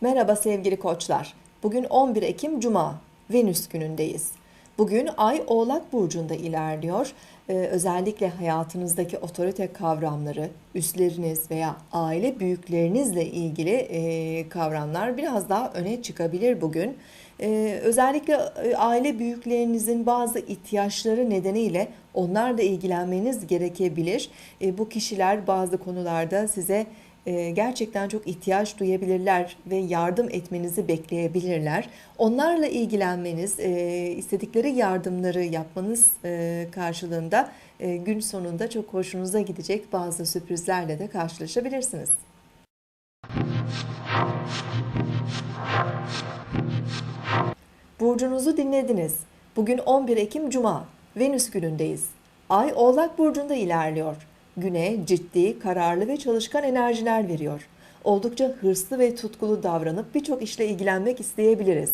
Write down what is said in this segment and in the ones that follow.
Merhaba sevgili koçlar. Bugün 11 Ekim Cuma, Venüs günündeyiz. Bugün Ay Oğlak Burcu'nda ilerliyor. Ee, özellikle hayatınızdaki otorite kavramları, üstleriniz veya aile büyüklerinizle ilgili e, kavramlar biraz daha öne çıkabilir bugün. Ee, özellikle e, aile büyüklerinizin bazı ihtiyaçları nedeniyle onlarla ilgilenmeniz gerekebilir. E, bu kişiler bazı konularda size gerçekten çok ihtiyaç duyabilirler ve yardım etmenizi bekleyebilirler. Onlarla ilgilenmeniz, e, istedikleri yardımları yapmanız e, karşılığında gün sonunda çok hoşunuza gidecek bazı sürprizlerle de karşılaşabilirsiniz. Burcunuzu dinlediniz. Bugün 11 Ekim Cuma, Venüs günündeyiz. Ay Oğlak Burcu'nda ilerliyor. Güne ciddi, kararlı ve çalışkan enerjiler veriyor. Oldukça hırslı ve tutkulu davranıp birçok işle ilgilenmek isteyebiliriz.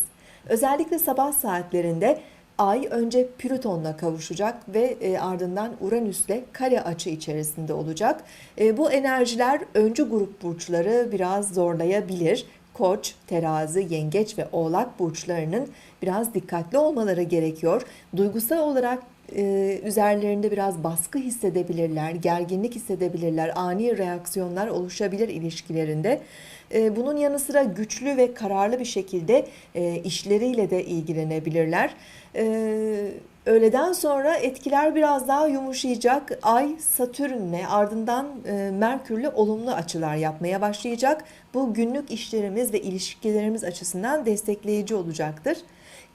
Özellikle sabah saatlerinde Ay önce Plüton'la kavuşacak ve e, ardından Uranüs'le kare açı içerisinde olacak. E, bu enerjiler öncü grup burçları biraz zorlayabilir. Koç, terazi, yengeç ve oğlak burçlarının biraz dikkatli olmaları gerekiyor. Duygusal olarak e, üzerlerinde biraz baskı hissedebilirler, gerginlik hissedebilirler, ani reaksiyonlar oluşabilir ilişkilerinde. E, bunun yanı sıra güçlü ve kararlı bir şekilde e, işleriyle de ilgilenebilirler. E, öğleden sonra etkiler biraz daha yumuşayacak. Ay Satürn'le ardından e, Merkür'le olumlu açılar yapmaya başlayacak. Bu günlük işlerimiz ve ilişkilerimiz açısından destekleyici olacaktır.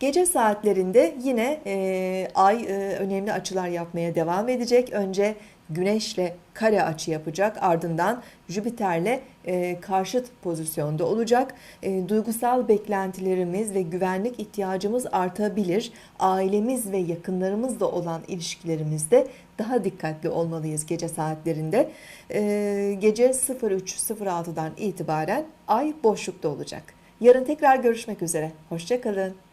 Gece saatlerinde yine e, ay e, önemli açılar yapmaya devam edecek. Önce Güneşle kare açı yapacak. Ardından Jüpiter'le e, karşıt pozisyonda olacak. E, duygusal beklentilerimiz ve güvenlik ihtiyacımız artabilir. Ailemiz ve yakınlarımızla olan ilişkilerimizde daha dikkatli olmalıyız gece saatlerinde. E, gece 03.06'dan itibaren ay boşlukta olacak. Yarın tekrar görüşmek üzere. Hoşçakalın.